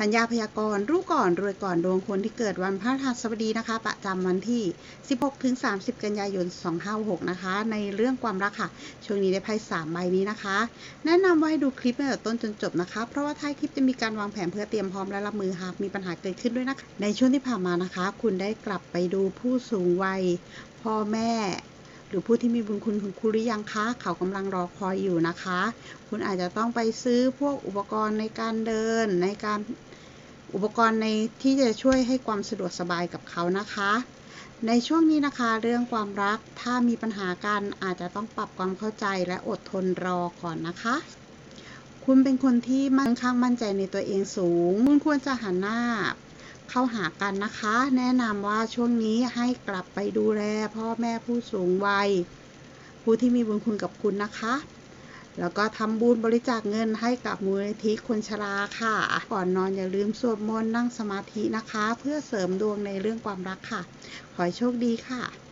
ธัญญาพยากรณ์รู้ก่อนรวยก่อนดวงคนที่เกิดวันพฤหัสบดีนะคะ ประจำวันที่ 16ถึง30 กันยายน 256 นะคะ ในเรื่องความรักค่ะ ช่วงนี้ได้ไพ่3ใบนี้นะคะ แนะนำว่าให้ดูคลิปตั้งแต่ต้นจนจบนะคะ เพราะว่าท้ายคลิปจะมีการวางแผนเพื่อเตรียมพร้อมและรับมือหากมีปัญหาเกิดขึ้นด้วยนะคะ ในช่วงที่ผ่านมานะคะ คุณได้กลับไปดูผู้สูงวัย พ่อแม่หรือผู้ที่มีบุญคุณของคุณหรือยังคะเขากำลังรอคอยอยู่นะคะ คุณอาจจะต้องไปซื้อพวกอุปกรณ์ในการเดินในการ อุปกรณ์ในที่จะช่วยให้ความสะดวกสบายกับเขานะคะ ในช่วงนี้นะคะเรื่องความรักถ้ามีปัญหากันอาจจะต้องปรับความเข้าใจและอดทนรอก่อนนะคะ คุณเป็นคนที่มั่นข้างมั่นใจในตัวเองสูง คุณควรจะหันหน้าเข้าหากันนะคะ แนะนำว่าช่วงนี้ให้กลับไปดูแลพ่อแม่ผู้สูงวัย ผู้ที่มีบุญคุณกับคุณนะคะ แล้วก็ทำบุญบริจาคเงินให้กับมูลนิธิคนชราค่ะ ก่อนนอนอย่าลืมสวดมนต์นั่งสมาธินะคะ เพื่อเสริมดวงในเรื่องความรักค่ะ ขอให้โชคดีค่ะ